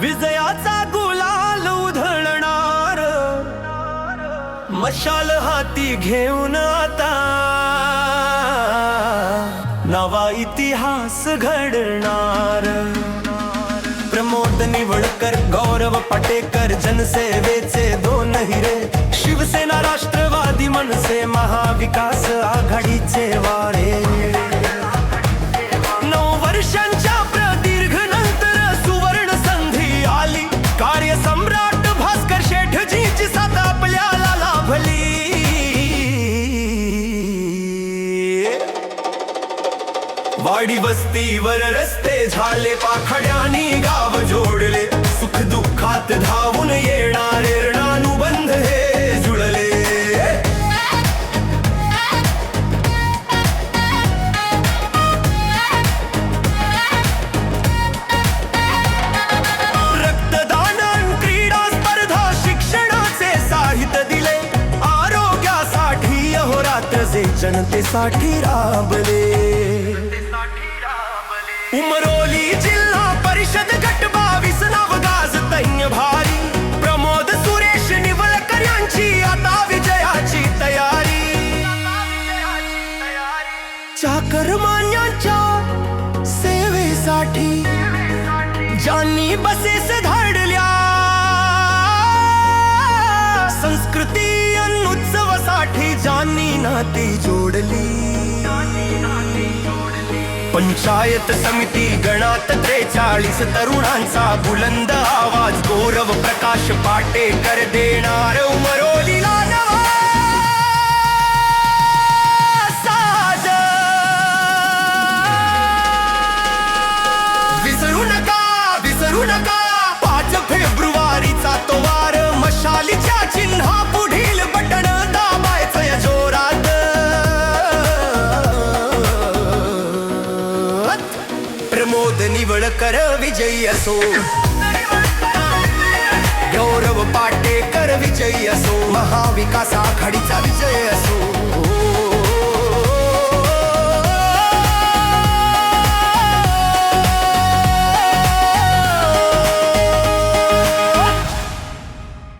विजयाचा गुलाल उधळणार. मशाल हाती घेऊन आता नवा इतिहास घडणार. प्रमोद निवडकर गौरव पटेकर जनसेवेचे दोन हिरे. शिवसेना राष्ट्रवादी मनसे महाविकास आघाडीचे वा वाडी वस्तीवर रस्ते झाले, पाखड्यानी गाव जोडले. सुख दुःखात धावून येणारे ऋणानुबंध हे जुळले. रक्तदान, क्रीडा स्पर्धा साहित्य जनतेसाठी राबले. उमरोली जिल्हा परिषद गट बावीस नावगाज तैन्य भारी. प्रमोद सुरेश निवळकर यांची आता विजयाची तयारी. चाकरमान्यांच्या सेवेसाठी ज्यांनी बसेस धाडल्या. संस्कृती अन्न उत्सवासाठी ज्यांनी नाती जोडली. पंचायत समिती गणात त्रेचाळीस तरुणांचा बुलंद आवाज. गौरव प्रकाश पाटेकर देणार उमरोलीला विसरू नका विसरू नका. पाच फेब्रुवारीचा तो वार मशालीच्या चिन्हा प्रमोद विजयी असो. गौरव पाटेकर विजयी असो. महाविकास आघाडीचा विजय असो.